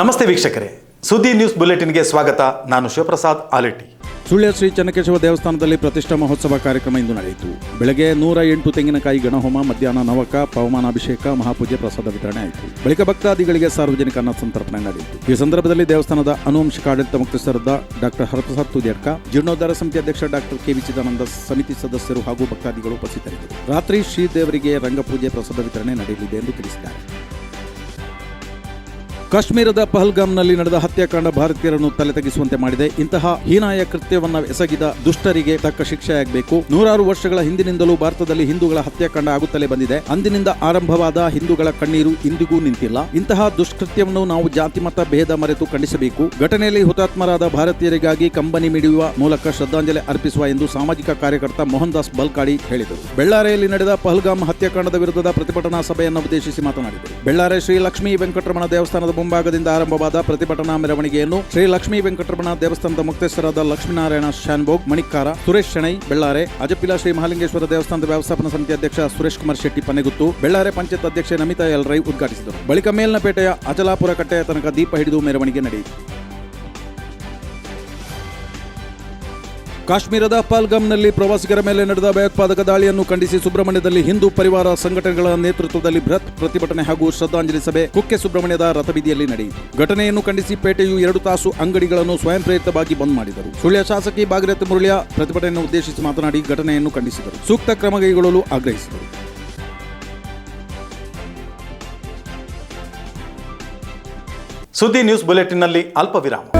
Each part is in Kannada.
ನಮಸ್ತೆ ವೀಕ್ಷಕರೇ. ಸುದ್ದಿ ನ್ಯೂಸ್ ಬುಲೆಟಿನ್ಗೆ ಸ್ವಾಗತ. ನಾನು ಶಿವಪ್ರಸಾದ್ ಆಲೆಟ್ಟಿ. ಸುಳ್ಯ ಶ್ರೀ ಚನ್ನಕೇಶವ ದೇವಸ್ಥಾನದಲ್ಲಿ ಪ್ರತಿಷ್ಠಾ ಮಹೋತ್ಸವ ಕಾರ್ಯಕ್ರಮ ಇಂದು ನಡೆಯಿತು. ಬೆಳಗ್ಗೆ ನೂರ ಎಂಟು ತೆಂಗಿನಕಾಯಿ ಗಣಹೋಮ, ಮಧ್ಯಾಹ್ನ ನವಕ, ಪವಮಾನಾಭಿಷೇಕ, ಮಹಾಪೂಜೆ, ಪ್ರಸಾದ ವಿತರಣೆ ಆಯಿತು. ಬಳಿಕ ಭಕ್ತಾದಿಗಳಿಗೆ ಸಾರ್ವಜನಿಕ ಅನ್ನ ಸಂತರ್ಪಣೆ ನಡೆಯಿತು. ಈ ಸಂದರ್ಭದಲ್ಲಿ ದೇವಸ್ಥಾನದ ಅನುವಂಶಿಕ ಆಡಳಿತ ಮುಖ್ಯಸ್ಥರಾದ ಡಾಕ್ಟರ್ ಹರಪ್ರಸಾದ್ ತುದಿಯಡ್ಕ, ಜೀರ್ಣೋದ್ಧಾರ ಸಮಿತಿ ಅಧ್ಯಕ್ಷ ಡಾಕ್ಟರ್ ಕೆ. ವಿ ಚಿದಾನಂದ ಸಮಿತಿ ಸದಸ್ಯರು ಹಾಗೂ ಭಕ್ತಾದಿಗಳು ಉಪಸ್ಥಿತರಿದ್ದರು. ರಾತ್ರಿ ಶ್ರೀದೇವರಿಗೆ ರಂಗಪೂಜೆ, ಪ್ರಸಾದ ವಿತರಣೆ ನಡೆಯಲಿದೆ ಎಂದು ತಿಳಿಸಿದ್ದಾರೆ. ಕಾಶ್ಮೀರದ ಪಹಲ್ಗಾಮ್ನಲ್ಲಿ ನಡೆದ ಹತ್ಯಾಕಾಂಡ ಭಾರತೀಯರನ್ನು ತಲೆ ತಗ್ಗಿಸುವಂತೆ ಮಾಡಿದೆ. ಇಂತಹ ಹೀನಾಯ ಕೃತ್ಯವನ್ನ ಎಸಗಿದ ದುಷ್ಟರಿಗೆ ತಕ್ಕ ಶಿಕ್ಷೆಯಾಗಬೇಕು. ನೂರಾರು ವರ್ಷಗಳ ಹಿಂದಿನಿಂದಲೂ ಭಾರತದಲ್ಲಿ ಹಿಂದೂಗಳ ಹತ್ಯಾಕಾಂಡ ಆಗುತ್ತಲೇ ಬಂದಿದೆ. ಅಂದಿನಿಂದ ಆರಂಭವಾದ ಹಿಂದೂಗಳ ಕಣ್ಣೀರು ಇಂದಿಗೂ ನಿಂತಿಲ್ಲ. ಇಂತಹ ದುಷ್ಕೃತ್ಯವನ್ನು ನಾವು ಜಾತಿ ಮತ ಭೇದ ಮರೆತು ಖಂಡಿಸಬೇಕು. ಘಟನೆಯಲ್ಲಿ ಹುತಾತ್ಮರಾದ ಭಾರತೀಯರಿಗಾಗಿ ಕಂಬನಿ ಮಿಡಿಯುವ ಮೂಲಕ ಶ್ರದ್ಧಾಂಜಲಿ ಅರ್ಪಿಸುವ ಎಂದು ಸಾಮಾಜಿಕ ಕಾರ್ಯಕರ್ತ ಮೋಹನ್ ದಾಸ್ ಬಲ್ಕಾಡಿ ಹೇಳಿದರು. ಬೆಳ್ಳಾರೆಯಲ್ಲಿ ನಡೆದ ಪಹಲ್ಗಾಮ್ ಹತ್ಯಾಕಾಂಡದ ವಿರುದ್ಧದ ಪ್ರತಿಭಟನಾ ಸಭೆಯನ್ನು ಉದ್ದೇಶಿಸಿ ಮಾತನಾಡಿದರು. ಬೆಳ್ಳಾರೆ ಶ್ರೀ ಲಕ್ಷ್ಮೀ ವೆಂಕಟರಮಣ ದೇವಸ್ಥಾನದ ಮುಂಭಾಗದಿಂದ ಆರಂಭವಾದ ಪ್ರತಿಭಟನಾ ಮೆರವಣಿಗೆಯನ್ನು ಶ್ರೀ ಲಕ್ಷ್ಮೀ ವೆಂಕಟರಮಣ ದೇವಸ್ಥಾನದ ಮುಕ್ತೇಶ್ವರದ ಲಕ್ಷ್ಮೀನಾರಾಯಣ ಶಾನ್ಭೋಗ್ ಮಣಿಕಾರ ಸುರೇಶ್ ಶೆಣೈ, ಬೆಳ್ಳಾರೆ, ಅಜಪಿಲ ಶ್ರೀ ಮಹಾಲಿಂಗೇಶ್ವರ ದೇವಸ್ಥಾನದ ವ್ಯವಸ್ಥಾಪನಾ ಸಮಿತಿ ಅಧ್ಯಕ್ಷ ಸುರೇಶ್ ಕುಮಾರ್ ಶೆಟ್ಟಿ ಪನೆಗುತ್ತು, ಬೆಳ್ಳಾರೆ ಪಂಚಾಯತ್ ಅಧ್ಯಕ್ಷೆ ನಮಿತಾ ಎಲ್ ರೈ ಉದ್ಘಾಟಿಸಿದರು. ಬಳಿಕ ಮೇಲ್ನಪೇಟೆಯ ಅಚಲಾಪುರ ಕಟ್ಟೆಯ ತನಕ ದೀಪ ಹಿಡಿದು ಮೆರವಣಿಗೆ ನಡೆಯಿತು. ಕಾಶ್ಮೀರದ ಪಾಲ್ಗಾಮ್ನಲ್ಲಿ ಪ್ರವಾಸಿಗರ ಮೇಲೆ ನಡೆದ ಭಯೋತ್ಪಾದಕ ದಾಳಿಯನ್ನು ಖಂಡಿಸಿ ಸುಬ್ರಹ್ಮಣ್ಯದಲ್ಲಿ ಹಿಂದೂ ಪರಿವಾರ ಸಂಘಟನೆಗಳ ನೇತೃತ್ವದಲ್ಲಿ ಬೃಹತ್ ಪ್ರತಿಭಟನೆ ಹಾಗೂ ಶ್ರದ್ಧಾಂಜಲಿ ಸಭೆ ಕುಕ್ಕೆ ಸುಬ್ರಹ್ಮಣ್ಯದ ರಥಬೀದಿಯಲ್ಲಿ ನಡೆಯಿತು. ಘಟನೆಯನ್ನು ಖಂಡಿಸಿ ಪೇಟೆಯು ಎರಡು ತಾಸು ಅಂಗಡಿಗಳನ್ನು ಸ್ವಯಂ ಪ್ರೇರಿತವಾಗಿ ಬಂದ್ ಮಾಡಿದರು. ಸುಳ್ಯ ಶಾಸಕಿ ಭಾಗೀರಥಿ ಮುರಳಿಯ ಪ್ರತಿಭಟನೆಯನ್ನು ಉದ್ದೇಶಿಸಿ ಮಾತನಾಡಿ ಘಟನೆಯನ್ನು ಖಂಡಿಸಿದರು. ಸೂಕ್ತ ಕ್ರಮ ಕೈಗೊಳ್ಳಲು ಆಗ್ರಹಿಸಿದರು. ಸುದ್ದಿ ನ್ಯೂಸ್ ಬುಲೆಟಿನ್ನಲ್ಲಿ ಅಲ್ಪ ವಿರಾಮ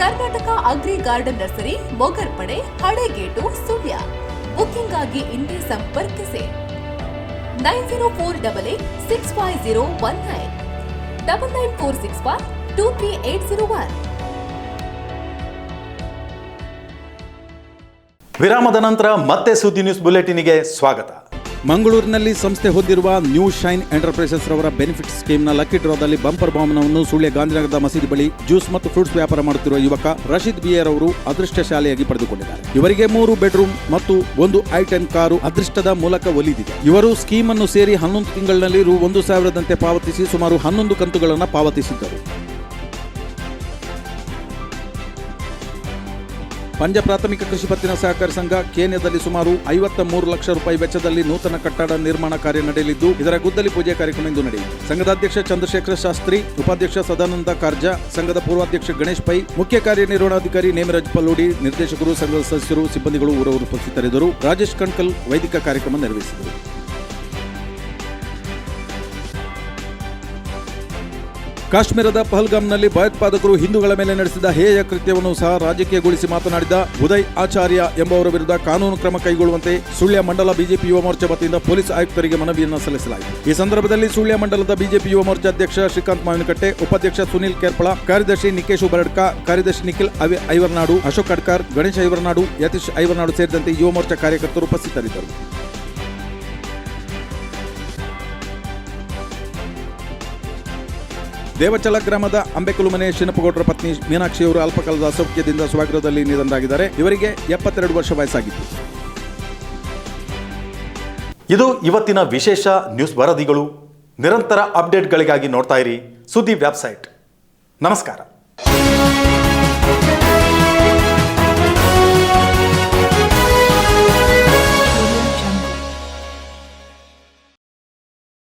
Karnataka agri garden nursery Mogarpade Halegate, Sullia. Booking ಆಗಿ ಇಂದೇ ಸಂಪರ್ಕಿಸಿ. Nine zero four double eight six five zero one nine. Double nine four six five two three eight zero one. ವಿರಾಮದ ನಂತರ ಮತ್ತೆ ಸುದ್ದಿ ನ್ಯೂಸ್ ಬುಲೆಟಿನ್ಗೆ ಸ್ವಾಗತ. ಮಂಗಳೂರಿನಲ್ಲಿ ಸಂಸ್ಥೆ ಹೊಂದಿರುವ ನ್ಯೂ ಶೈನ್ ಎಂಟರ್ಪ್ರೈಸಸ್ ರವರ ಬೆನಿಫಿಟ್ ಸ್ಕೀಮ್ನ ಲಕ್ಕಿ ಡ್ರಾದಲ್ಲಿ ಬಂಪರ್ ಭವನವನ್ನು ಸುಳ್ಯ ಗಾಂಧಿನಗರದ ಮಸೀದಿ ಬಳಿ ಜ್ಯೂಸ್ ಮತ್ತು ಫ್ರೂಟ್ಸ್ ವ್ಯಾಪಾರ ಮಾಡುತ್ತಿರುವ ಯುವಕ ರಶೀದ್ ಬಿಯರ್ ಅವರು ಅದೃಷ್ಟಶಾಲಿಯಾಗಿ ಪಡೆದುಕೊಂಡಿದ್ದಾರೆ. ಇವರಿಗೆ ಮೂರು ಬೆಡ್ರೂಮ್ ಮತ್ತು ಒಂದು ಐ ಟೆನ್ ಕಾರು ಅದೃಷ್ಟದ ಮೂಲಕ ಒಲಿದಿದೆ. ಇವರು ಸ್ಕೀಮ್ ಅನ್ನು ಸೇರಿ ಹನ್ನೊಂದು ತಿಂಗಳಿನಲ್ಲಿ ರು ಒಂದು ಸಾವಿರದಂತೆ ಪಾವತಿಸಿ ಸುಮಾರು ಹನ್ನೊಂದು ಕಂತುಗಳನ್ನು ಪಾವತಿಸಿದ್ದರು. ಪಂಜ ಪ್ರಾಥಮಿಕ ಕೃಷಿ ಪತ್ತಿನ ಸಹಕಾರ ಸಂಘ ಕೇನ್ಯದಲ್ಲಿ ಸುಮಾರು ಐವತ್ತ ಮೂರು ಲಕ್ಷ ರೂಪಾಯಿ ವೆಚ್ಚದಲ್ಲಿ ನೂತನ ಕಟ್ಟಡ ನಿರ್ಮಾಣ ಕಾರ್ಯ ನಡೆಯಲಿದ್ದು, ಇದರ ಗುದ್ದಲಿ ಪೂಜೆ ಕಾರ್ಯಕ್ರಮ ಇಂದು ನಡೆಯಿತು. ಸಂಘದ ಅಧ್ಯಕ್ಷ ಚಂದ್ರಶೇಖರ ಶಾಸ್ತ್ರಿ, ಉಪಾಧ್ಯಕ್ಷ ಸದಾನಂದ ಕಾರ್ಜಾ ಸಂಘದ ಪೂರ್ವಾಧ್ಯಕ್ಷ ಗಣೇಶ್ ಪೈ, ಮುಖ್ಯ ಕಾರ್ಯನಿರ್ವಹಣಾಧಿಕಾರಿ ನೇಮರಾಜ್ ಪಲ್ಲೋಡಿ, ನಿರ್ದೇಶಕರು, ಸಂಘದ ಸದಸ್ಯರು, ಸಿಬ್ಬಂದಿಗಳು, ಊರವರು ಉಪಸ್ಥಿತರಿದ್ದರು. ರಾಜೇಶ್ ಕಣ್ಕಲ್ ವೈದಿಕ ಕಾರ್ಯಕ್ರಮ ನೆರವೇರಿಸಿದರು. ಕಾಶ್ಮೀರದ ಪಹಲ್ಗಾಮ್ನಲ್ಲಿ ಭಯೋತ್ಪಾದಕರು ಹಿಂದೂಗಳ ಮೇಲೆ ನಡೆಸಿದ ಹೇಯ ಕೃತ್ಯವನ್ನು ಸಹ ರಾಜಕೀಯಗೊಳಿಸಿ ಮಾತನಾಡಿದ ಉದಯ್ ಆಚಾರ್ಯ ಎಂಬುವರ ವಿರುದ್ಧ ಕಾನೂನು ಕ್ರಮ ಕೈಗೊಳ್ಳುವಂತೆ ಸುಳ್ಯ ಮಂಡಲ ಬಿಜೆಪಿ ಯುವ ಮೋರ್ಚಾ ವತಿಯಿಂದ ಪೊಲೀಸ್ ಆಯುಕ್ತರಿಗೆ ಮನವಿಯನ್ನು ಸಲ್ಲಿಸಲಾಯಿತು. ಈ ಸಂದರ್ಭದಲ್ಲಿ ಸುಳ್ಯ ಮಂಡಲದ ಬಿಜೆಪಿ ಯುವ ಮೋರ್ಚಾ ಅಧ್ಯಕ್ಷ ಶ್ರೀಕಾಂತ್ ಮಾವಿನಕಟ್ಟೆ, ಉಪಾಧ್ಯಕ್ಷ ಸುನೀಲ್ ಕೇರ್ಪಳ, ಕಾರ್ಯದರ್ಶಿ ನಿಕೇಶ್ ಉಬರಡ್ಕ ಕಾರ್ಯದರ್ಶಿ ನಿಖಿಲ್ ಅವಿ ಐವರ್ನಾಡು, ಅಶೋಕ್ ಅಡ್ಕರ್, ಗಣೇಶ್ ಐವರ್ನಾಡು, ಯತೀಶ್ ಐವರ್ನಾಡು ಸೇರಿದಂತೆ ಯುವ ಮೋರ್ಚಾ ಕಾರ್ಯಕರ್ತರು ಉಪಸ್ಥಿತರಿದ್ದರು. ದೇವಚಲ ಗ್ರಾಮದ ಅಂಬೆಕುಲು ಮನೆ ಶಿನಪಗೌಡರ ಪತ್ನಿ ಮೀನಾಕ್ಷಿ ಅವರು ಅಲ್ಪಕಾಲದ ಅಸೌಖ್ಯದಿಂದ ಸ್ವಗೃಹದಲ್ಲಿ ನಿಧನರಾಗಿದ್ದಾರೆ. ಇವರಿಗೆ ಎಪ್ಪತ್ತೆರಡು ವರ್ಷ ವಯಸ್ಸಾಗಿತ್ತು. ಇದು ಇವತ್ತಿನ ವಿಶೇಷ ನ್ಯೂಸ್ ವರದಿಗಳು. ನಿರಂತರ ಅಪ್ಡೇಟ್ಗಳಿಗಾಗಿ ನೋಡ್ತಾ ಇರಿ ಸುದ್ದಿ ವೆಬ್ಸೈಟ್. ನಮಸ್ಕಾರ.